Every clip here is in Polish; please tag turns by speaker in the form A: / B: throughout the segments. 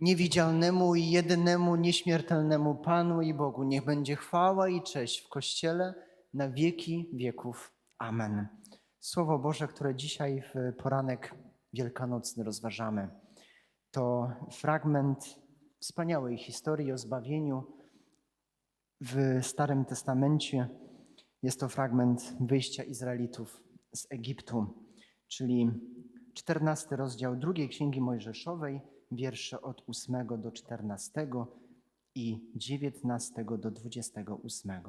A: niewidzialnemu i jedynemu, nieśmiertelnemu Panu i Bogu. Niech będzie chwała i cześć w Kościele na wieki wieków. Amen. Słowo Boże, które dzisiaj w poranek wielkanocny rozważamy, to fragment wspaniałej historii o zbawieniu w Starym Testamencie. Jest to fragment wyjścia Izraelitów z Egiptu, czyli 14 rozdział drugiej Księgi Mojżeszowej, wiersze od 8 do 14 i 19 do 28.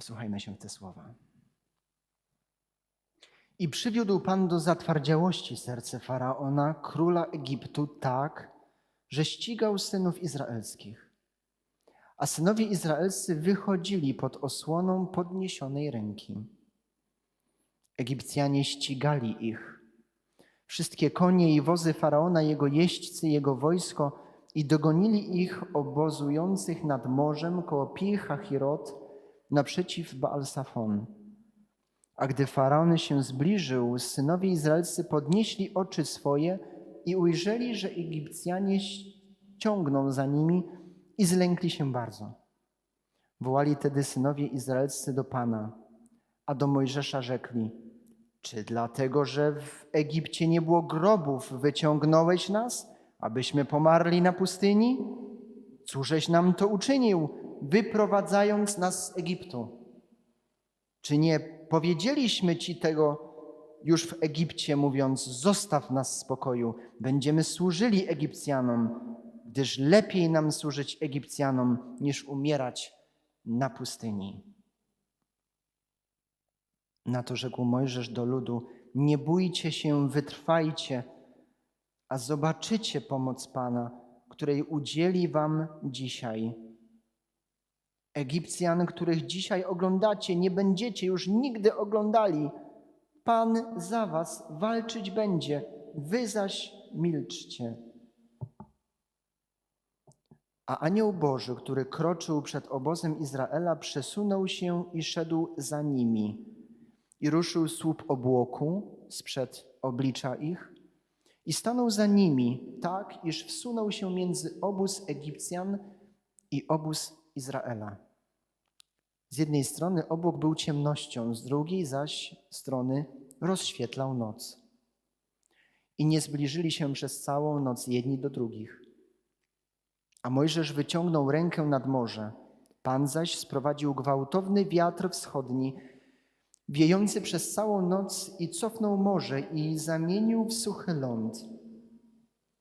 A: Wsłuchajmy się w te słowa. I przywiódł Pan do zatwardziałości serce Faraona, króla Egiptu, tak, że ścigał synów izraelskich. A synowie izraelscy wychodzili pod osłoną podniesionej ręki. Egipcjanie ścigali ich. Wszystkie konie i wozy faraona, jego jeźdźcy, jego wojsko i dogonili ich obozujących nad morzem koło Pi Hahirot naprzeciw Baal-Safon. A gdy faraon się zbliżył, synowie izraelscy podnieśli oczy swoje i ujrzeli, że Egipcjanie ciągną za nimi i zlękli się bardzo. Wołali tedy synowie izraelscy do Pana, a do Mojżesza rzekli: Czy dlatego, że w Egipcie nie było grobów, wyciągnąłeś nas, abyśmy pomarli na pustyni? Cóżeś nam to uczynił, wyprowadzając nas z Egiptu? Czy nie powiedzieliśmy ci tego już w Egipcie, mówiąc: Zostaw nas w spokoju, będziemy służyli Egipcjanom, gdyż lepiej nam służyć Egipcjanom, niż umierać na pustyni. Na to rzekł Mojżesz do ludu: Nie bójcie się, wytrwajcie, a zobaczycie pomoc Pana, której udzieli wam dzisiaj. Egipcjan, których dzisiaj oglądacie, nie będziecie już nigdy oglądali. Pan za was walczyć będzie, wy zaś milczcie. A anioł Boży, który kroczył przed obozem Izraela, przesunął się i szedł za nimi. I ruszył słup obłoku sprzed oblicza ich i stanął za nimi, tak iż wsunął się między obóz Egipcjan i obóz Izraela. Z jednej strony obłok był ciemnością, z drugiej zaś strony rozświetlał noc. I nie zbliżyli się przez całą noc jedni do drugich. A Mojżesz wyciągnął rękę nad morze. Pan zaś sprowadził gwałtowny wiatr wschodni, wiejący przez całą noc i cofnął morze i zamienił w suchy ląd.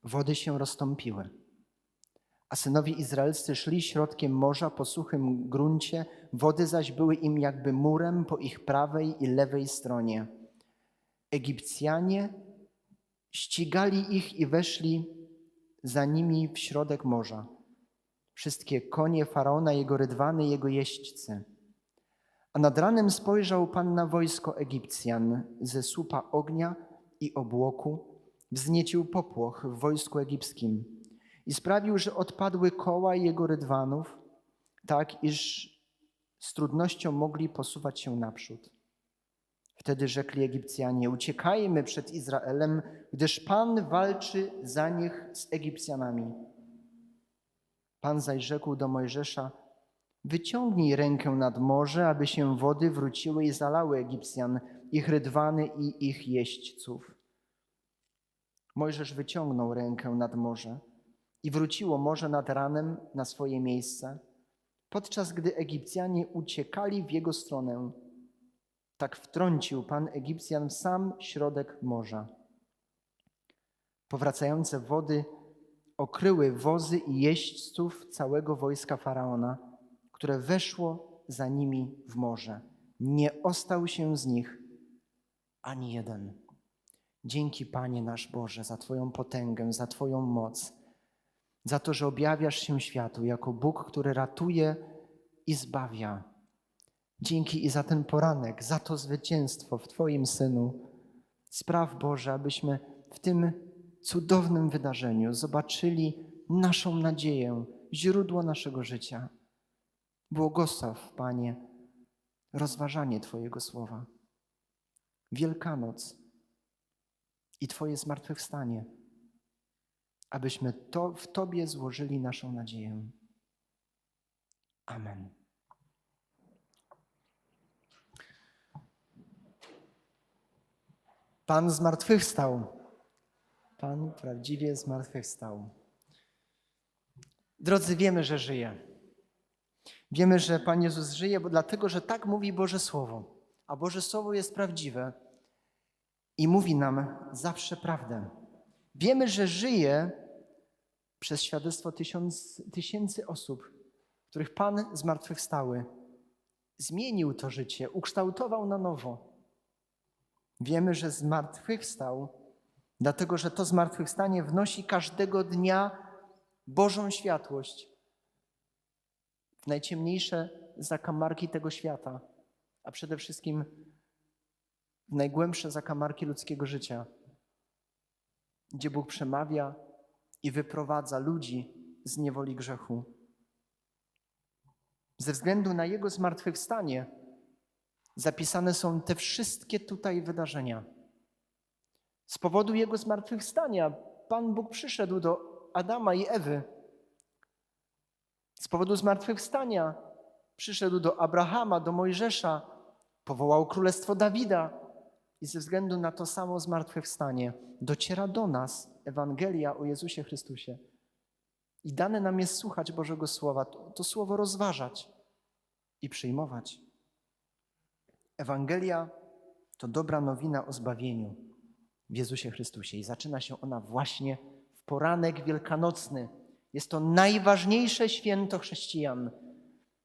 A: Wody się rozstąpiły. A synowie izraelscy szli środkiem morza po suchym gruncie, wody zaś były im jakby murem po ich prawej i lewej stronie. Egipcjanie ścigali ich i weszli za nimi w środek morza. Wszystkie konie faraona, jego rydwany, jego jeźdźcy. A nad ranem spojrzał Pan na wojsko Egipcjan ze słupa ognia i obłoku, wzniecił popłoch w wojsku egipskim i sprawił, że odpadły koła jego rydwanów, tak iż z trudnością mogli posuwać się naprzód. Wtedy rzekli Egipcjanie: Uciekajmy przed Izraelem, gdyż Pan walczy za nich z Egipcjanami. Pan zaś rzekł do Mojżesza: Wyciągnij rękę nad morze, aby się wody wróciły i zalały Egipcjan, ich rydwany i ich jeźdźców. Mojżesz wyciągnął rękę nad morze i wróciło morze nad ranem na swoje miejsce, podczas gdy Egipcjanie uciekali w jego stronę. Tak wtrącił Pan Egipcjan w sam środek morza. Powracające wody okryły wozy i jeźdźców całego wojska faraona, które weszło za nimi w morze. Nie ostał się z nich ani jeden. Dzięki Panie nasz Boże za Twoją potęgę, za Twoją moc, za to, że objawiasz się światu jako Bóg, który ratuje i zbawia. Dzięki i za ten poranek, za to zwycięstwo w Twoim Synu. Spraw Boże, abyśmy w tym cudownym wydarzeniu zobaczyli naszą nadzieję, źródło naszego życia. Błogosław, Panie, rozważanie Twojego słowa. Wielkanoc i Twoje zmartwychwstanie. abyśmy to w Tobie złożyli naszą nadzieję. Amen. Pan zmartwychwstał. Pan prawdziwie zmartwychwstał. Drodzy, wiemy, że żyje. Wiemy, że Pan Jezus żyje, bo dlatego, że tak mówi Boże Słowo. A Boże Słowo jest prawdziwe i mówi nam zawsze prawdę. Wiemy, że żyje przez świadectwo tysiąc, tysięcy osób, których Pan zmartwychwstały. Zmienił to życie, ukształtował na nowo. Wiemy, że zmartwychwstał, dlatego że to zmartwychwstanie wnosi każdego dnia Bożą światłość w najciemniejsze zakamarki tego świata, a przede wszystkim w najgłębsze zakamarki ludzkiego życia, gdzie Bóg przemawia i wyprowadza ludzi z niewoli grzechu. Ze względu na Jego zmartwychwstanie zapisane są te wszystkie tutaj wydarzenia. Z powodu Jego zmartwychwstania Pan Bóg przyszedł do Adama i Ewy. Z powodu zmartwychwstania przyszedł do Abrahama, do Mojżesza, powołał królestwo Dawida i ze względu na to samo zmartwychwstanie dociera do nas Ewangelia o Jezusie Chrystusie. I dane nam jest słuchać Bożego Słowa, to, to słowo rozważać i przyjmować. Ewangelia to dobra nowina o zbawieniu w Jezusie Chrystusie i zaczyna się ona właśnie w poranek wielkanocny. Jest to najważniejsze święto chrześcijan,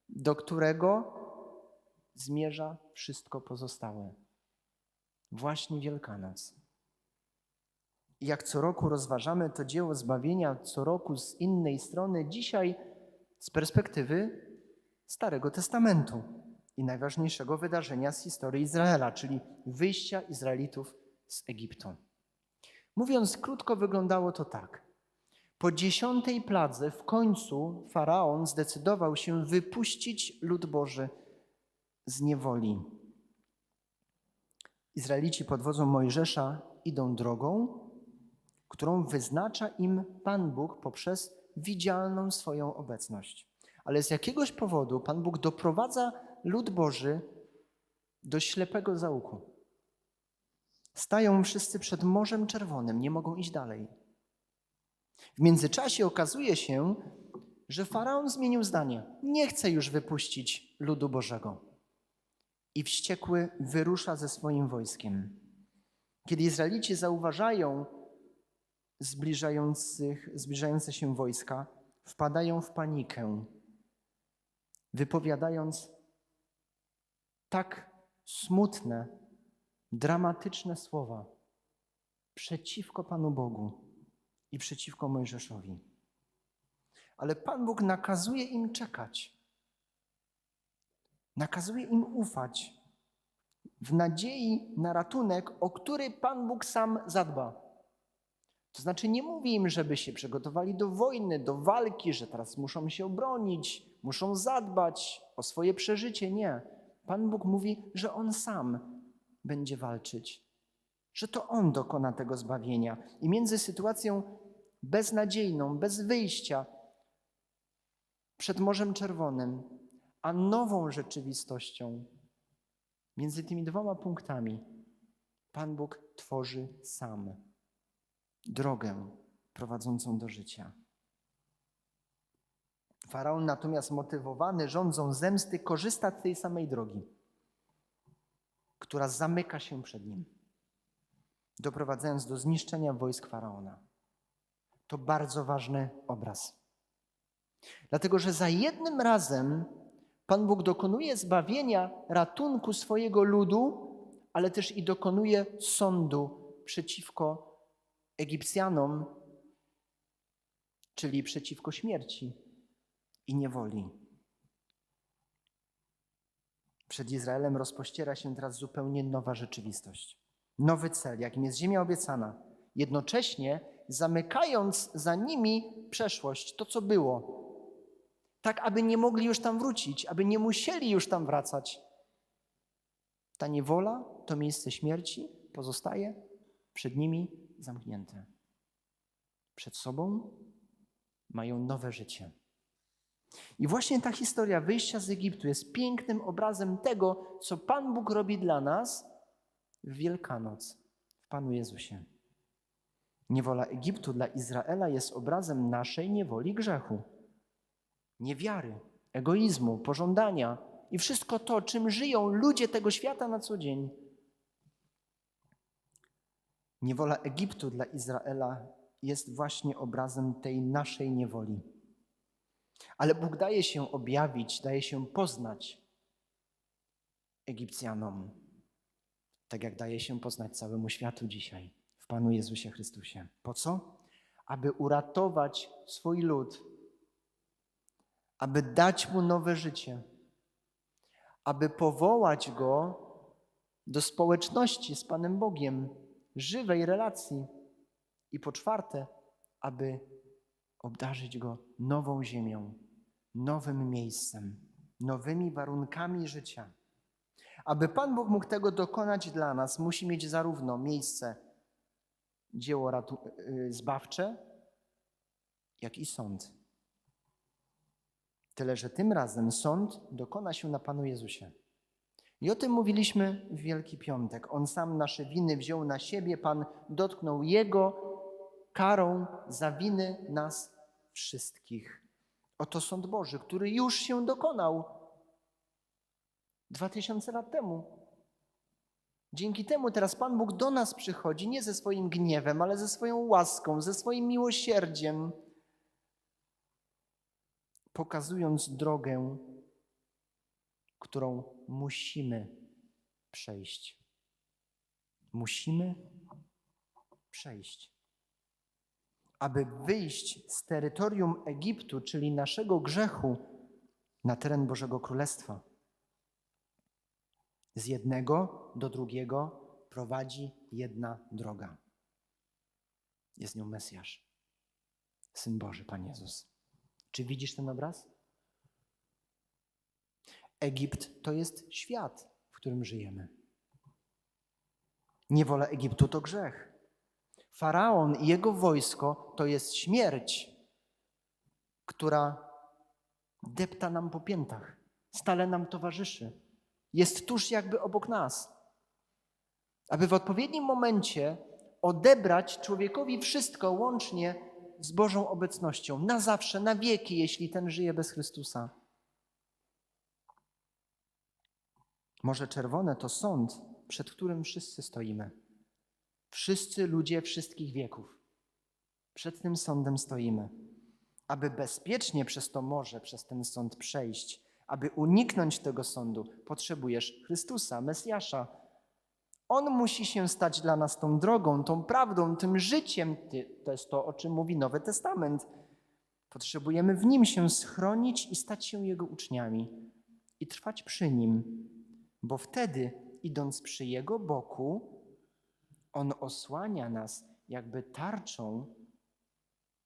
A: do którego zmierza wszystko pozostałe. Właśnie Wielkanoc. I jak co roku rozważamy to dzieło zbawienia, co roku z innej strony, dzisiaj z perspektywy Starego Testamentu i najważniejszego wydarzenia z historii Izraela, czyli wyjścia Izraelitów z Egiptu. Mówiąc krótko, wyglądało to tak. Po dziesiątej pladze w końcu faraon zdecydował się wypuścić lud Boży z niewoli. Izraelici pod wodzą Mojżesza idą drogą, którą wyznacza im Pan Bóg poprzez widzialną swoją obecność. Ale z jakiegoś powodu Pan Bóg doprowadza lud Boży do ślepego zaułku. Stają wszyscy przed Morzem Czerwonym, nie mogą iść dalej. W międzyczasie okazuje się, że faraon zmienił zdanie. Nie chce już wypuścić ludu Bożego. I wściekły wyrusza ze swoim wojskiem. Kiedy Izraelici zauważają zbliżające się wojska, wpadają w panikę, wypowiadając tak smutne, dramatyczne słowa przeciwko Panu Bogu i przeciwko Mojżeszowi. Ale Pan Bóg nakazuje im czekać. Nakazuje im ufać w nadziei na ratunek, o który Pan Bóg sam zadba. To znaczy nie mówi im, żeby się przygotowali do wojny, do walki, że teraz muszą się obronić, muszą zadbać o swoje przeżycie. Nie. Pan Bóg mówi, że On sam będzie walczyć, że to On dokona tego zbawienia. I między sytuacją beznadziejną, bez wyjścia przed Morzem Czerwonym, a nową rzeczywistością, między tymi dwoma punktami, Pan Bóg tworzy sam drogę prowadzącą do życia. Faraon natomiast motywowany rządzą zemsty korzysta z tej samej drogi, która zamyka się przed nim, doprowadzając do zniszczenia wojsk faraona. To bardzo ważny obraz. Dlatego, że za jednym razem Pan Bóg dokonuje zbawienia, ratunku swojego ludu, ale też i dokonuje sądu przeciwko Egipcjanom, czyli przeciwko śmierci i niewoli. Przed Izraelem rozpościera się teraz zupełnie nowa rzeczywistość. Nowy cel, jakim jest ziemia obiecana, jednocześnie zamykając za nimi przeszłość, to co było, tak aby nie mogli już tam wrócić, aby nie musieli już tam wracać. Ta niewola, to miejsce śmierci pozostaje przed nimi zamknięte. przed sobą, mają nowe życie. I właśnie ta historia wyjścia z Egiptu jest pięknym obrazem tego, co Pan Bóg robi dla nas w Wielkanoc, w Panu Jezusie. Niewola Egiptu dla Izraela jest obrazem naszej niewoli grzechu, niewiary, egoizmu, pożądania i wszystko to, czym żyją ludzie tego świata na co dzień. Niewola Egiptu dla Izraela jest właśnie obrazem tej naszej niewoli. Ale Bóg daje się objawić, daje się poznać Egipcjanom, tak jak daje się poznać całemu światu dzisiaj Panu Jezusie Chrystusie. Po co? Aby uratować swój lud, aby dać mu nowe życie, aby powołać go do społeczności z Panem Bogiem, żywej relacji. I po czwarte, aby obdarzyć go nową ziemią, nowym miejscem, nowymi warunkami życia. Aby Pan Bóg mógł tego dokonać dla nas, musi mieć zarówno miejsce dzieło ratu- y, zbawcze, jak i sąd. Tyle, że tym razem sąd dokona się na Panu Jezusie. I o tym mówiliśmy w Wielki Piątek. On sam nasze winy wziął na siebie, Pan dotknął Jego karą za winy nas wszystkich. Oto sąd Boży, który już się dokonał dwa tysiące lat temu. Dzięki temu teraz Pan Bóg do nas przychodzi nie ze swoim gniewem, ale ze swoją łaską, ze swoim miłosierdziem, pokazując drogę, którą musimy przejść. Musimy przejść. Aby wyjść z terytorium Egiptu, czyli naszego grzechu, na teren Bożego Królestwa. Z jednego do drugiego prowadzi jedna droga. Jest nią Mesjasz, Syn Boży, Pan Jezus. Czy widzisz ten obraz? Egipt to jest świat, w którym żyjemy. Niewola Egiptu to grzech. Faraon i jego wojsko to jest śmierć, która depta nam po piętach, stale nam towarzyszy. Jest tuż jakby obok nas. Aby w odpowiednim momencie odebrać człowiekowi wszystko łącznie z Bożą obecnością, na zawsze, na wieki, jeśli ten żyje bez Chrystusa. Morze Czerwone to sąd, przed którym wszyscy stoimy. Wszyscy ludzie wszystkich wieków. Przed tym sądem stoimy. Aby bezpiecznie przez to morze, przez ten sąd przejść, aby uniknąć tego sądu, potrzebujesz Chrystusa, Mesjasza. On musi się stać dla nas tą drogą, tą prawdą, tym życiem. To jest to, o czym mówi Nowy Testament. Potrzebujemy w nim się schronić i stać się jego uczniami i trwać przy nim, bo wtedy, idąc przy jego boku, on osłania nas jakby tarczą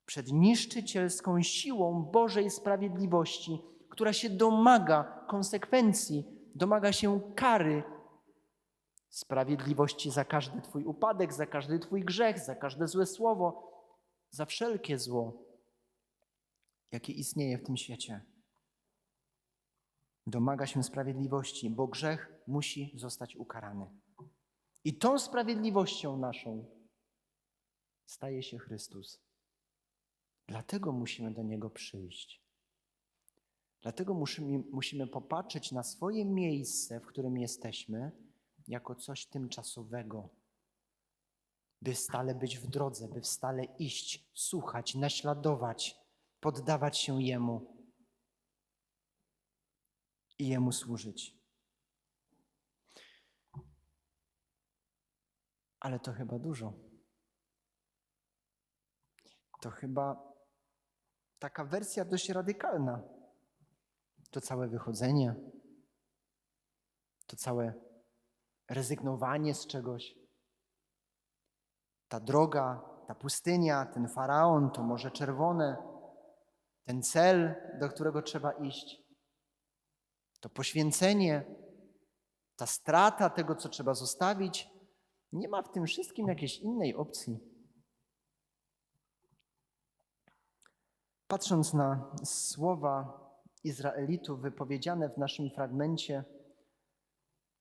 A: przed niszczycielską siłą Bożej sprawiedliwości, która się domaga konsekwencji, domaga się kary sprawiedliwości za każdy Twój upadek, za każdy Twój grzech, za każde złe słowo, za wszelkie zło, jakie istnieje w tym świecie. Domaga się sprawiedliwości, bo grzech musi zostać ukarany. I tą sprawiedliwością naszą staje się Chrystus. Dlatego musimy do Niego przyjść. Dlatego musimy, musimy popatrzeć na swoje miejsce, w którym jesteśmy, jako coś tymczasowego, by stale być w drodze, by stale iść, słuchać, naśladować, poddawać się Jemu i Jemu służyć. Ale to chyba dużo. To chyba taka wersja dość radykalna. To całe wychodzenie, to całe rezygnowanie z czegoś. Ta droga, ta pustynia, ten faraon, to Morze Czerwone, ten cel, do którego trzeba iść, to poświęcenie, ta strata tego, co trzeba zostawić, nie ma w tym wszystkim jakiejś innej opcji. Patrząc na słowa Izraelitów wypowiedziane w naszym fragmencie,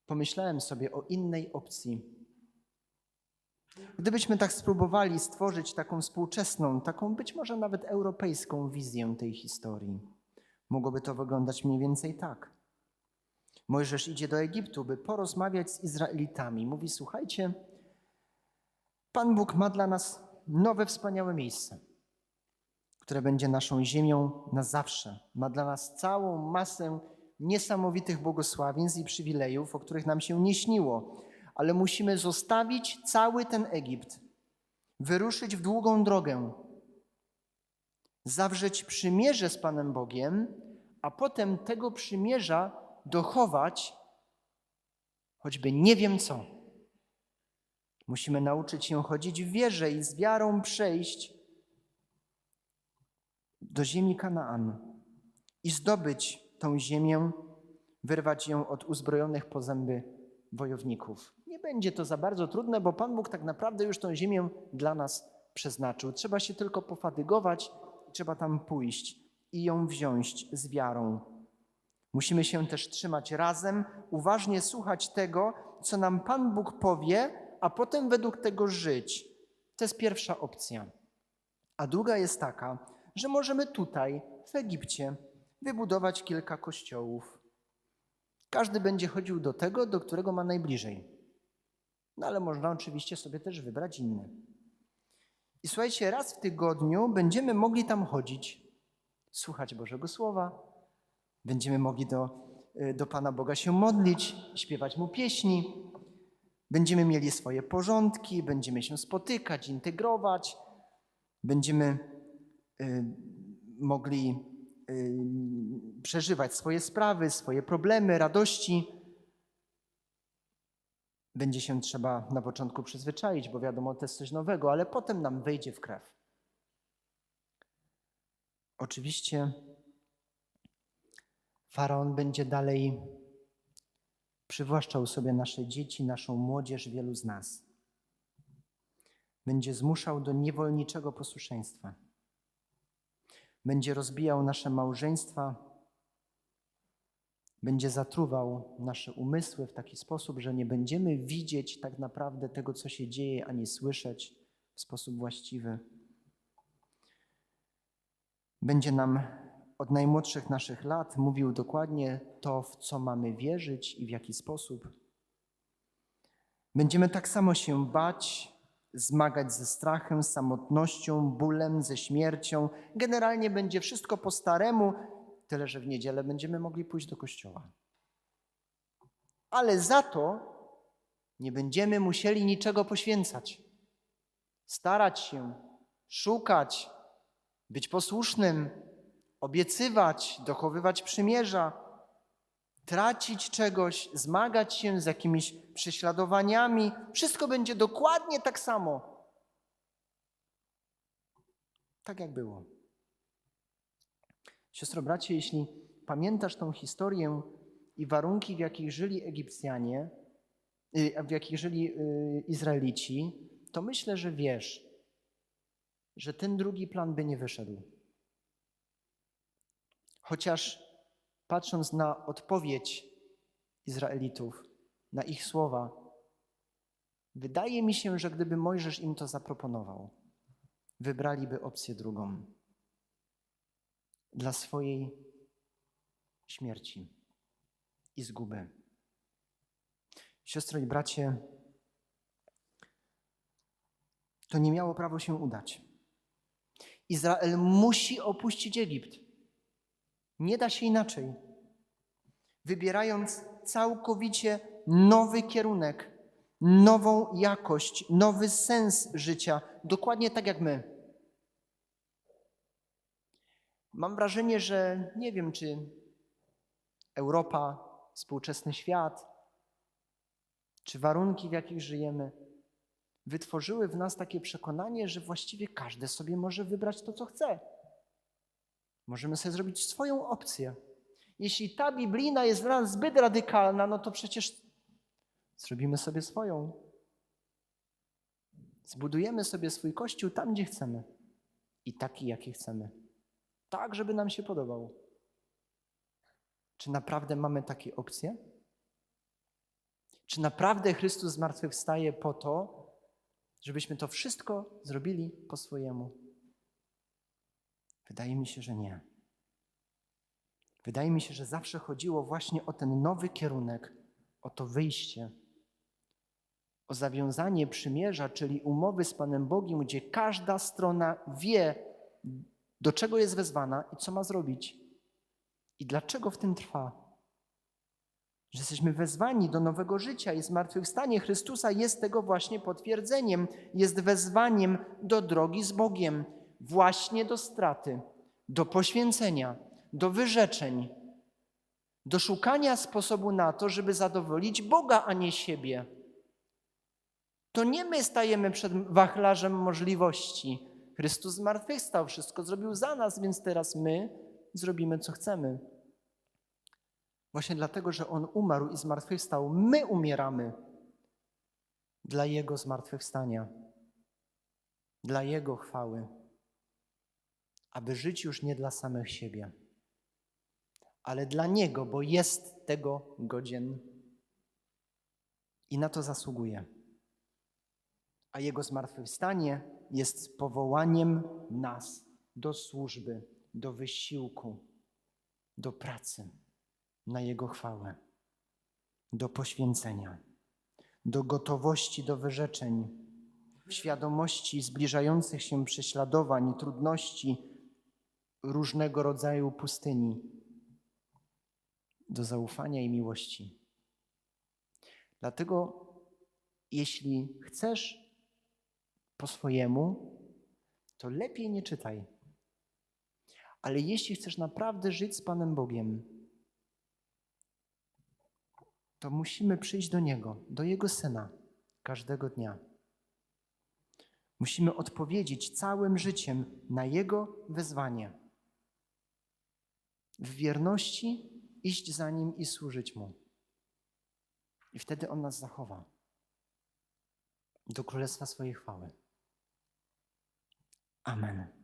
A: pomyślałem sobie o innej opcji. Gdybyśmy tak spróbowali stworzyć taką współczesną, taką być może nawet europejską wizję tej historii, mogłoby to wyglądać mniej więcej tak. Mojżesz idzie do Egiptu, by porozmawiać z Izraelitami. Mówi: Słuchajcie, Pan Bóg ma dla nas nowe, wspaniałe miejsce, które będzie naszą ziemią na zawsze. Ma dla nas całą masę niesamowitych błogosławieństw i przywilejów, o których nam się nie śniło, ale musimy zostawić cały ten Egipt, wyruszyć w długą drogę, zawrzeć przymierze z Panem Bogiem, a potem tego przymierza dochować, choćby nie wiem co. Musimy nauczyć się chodzić w wierze i z wiarą przejść do ziemi Kanaan i zdobyć tą ziemię, wyrwać ją od uzbrojonych po zęby wojowników. Nie będzie to za bardzo trudne, bo Pan Bóg tak naprawdę już tą ziemię dla nas przeznaczył. Trzeba się tylko pofatygować, trzeba tam pójść i ją wziąć z wiarą. Musimy się też trzymać razem, uważnie słuchać tego, co nam Pan Bóg powie, a potem według tego żyć. To jest pierwsza opcja. A druga jest taka, że możemy tutaj, w Egipcie, wybudować kilka kościołów. Każdy będzie chodził do tego, do którego ma najbliżej. No ale można oczywiście sobie też wybrać inny. I słuchajcie, raz w tygodniu będziemy mogli tam chodzić, słuchać Bożego Słowa, będziemy mogli do, y, do Pana Boga się modlić, śpiewać Mu pieśni, będziemy mieli swoje porządki, będziemy się spotykać, integrować, będziemy mogli y, przeżywać swoje sprawy, swoje problemy, radości. Będzie się trzeba na początku przyzwyczaić, bo wiadomo, to jest coś nowego, ale potem nam wejdzie w krew. Oczywiście faraon będzie dalej przywłaszczał sobie nasze dzieci, naszą młodzież, wielu z nas. Będzie zmuszał do niewolniczego posłuszeństwa. Będzie rozbijał nasze małżeństwa, będzie zatruwał nasze umysły w taki sposób, że nie będziemy widzieć tak naprawdę tego, co się dzieje, ani słyszeć w sposób właściwy. Będzie nam od najmłodszych naszych lat mówił dokładnie to, w co mamy wierzyć i w jaki sposób. Będziemy tak samo się bać, zmagać ze strachem, samotnością, bólem, ze śmiercią. Generalnie będzie wszystko po staremu, tyle że w niedzielę będziemy mogli pójść do kościoła. Ale za to nie będziemy musieli niczego poświęcać. Starać się, szukać, być posłusznym, obiecywać, dochowywać przymierza, tracić czegoś, zmagać się z jakimiś prześladowaniami. Wszystko będzie dokładnie tak samo. Tak jak było. Siostro, bracie, jeśli pamiętasz tą historię i warunki, w jakich żyli Egipcjanie, y, w jakich żyli y, Izraelici, to myślę, że wiesz, że ten drugi plan by nie wyszedł. Chociaż patrząc na odpowiedź Izraelitów, na ich słowa, wydaje mi się, że gdyby Mojżesz im to zaproponował, wybraliby opcję drugą dla swojej śmierci i zguby. Siostro i bracie, to nie miało prawo się udać. Izrael musi opuścić Egipt. Nie da się inaczej. Wybierając całkowicie nowy kierunek, nową jakość, nowy sens życia, dokładnie tak jak my. Mam wrażenie, że nie wiem, czy Europa, współczesny świat, czy warunki, w jakich żyjemy, wytworzyły w nas takie przekonanie, że właściwie każdy sobie może wybrać to, co chce. Możemy sobie zrobić swoją opcję. Jeśli ta biblijna jest dla nas zbyt radykalna, no to przecież zrobimy sobie swoją. Zbudujemy sobie swój kościół tam, gdzie chcemy i taki, jaki chcemy. tak, żeby nam się podobał. Czy naprawdę mamy takie opcje? Czy naprawdę Chrystus zmartwychwstaje po to, żebyśmy to wszystko zrobili po swojemu? Wydaje mi się, że nie. Wydaje mi się, że zawsze chodziło właśnie o ten nowy kierunek, o to wyjście, o zawiązanie przymierza, czyli umowy z Panem Bogiem, gdzie każda strona wie, do czego jest wezwana i co ma zrobić. I dlaczego w tym trwa? Że jesteśmy wezwani do nowego życia i zmartwychwstanie Chrystusa jest tego właśnie potwierdzeniem, jest wezwaniem do drogi z Bogiem, właśnie do straty, do poświęcenia, do wyrzeczeń, do szukania sposobu na to, żeby zadowolić Boga, a nie siebie. To nie my stajemy przed wachlarzem możliwości. Chrystus zmartwychwstał, wszystko zrobił za nas, więc teraz my zrobimy, co chcemy. Właśnie dlatego, że On umarł i zmartwychwstał, my umieramy dla Jego zmartwychwstania, dla Jego chwały, aby żyć już nie dla samych siebie, ale dla Niego, bo jest tego godzien i na to zasługuje. A Jego zmartwychwstanie jest powołaniem nas do służby, do wysiłku, do pracy na Jego chwałę, do poświęcenia, do gotowości do wyrzeczeń, w świadomości zbliżających się prześladowań, trudności, różnego rodzaju pustyni, do zaufania i miłości. Dlatego, jeśli chcesz po swojemu, to lepiej nie czytaj. Ale jeśli chcesz naprawdę żyć z Panem Bogiem, to musimy przyjść do Niego, do Jego Syna każdego dnia. Musimy odpowiedzieć całym życiem na Jego wezwanie. W wierności iść za Nim i służyć Mu. I wtedy On nas zachowa do Królestwa swojej chwały. Amen.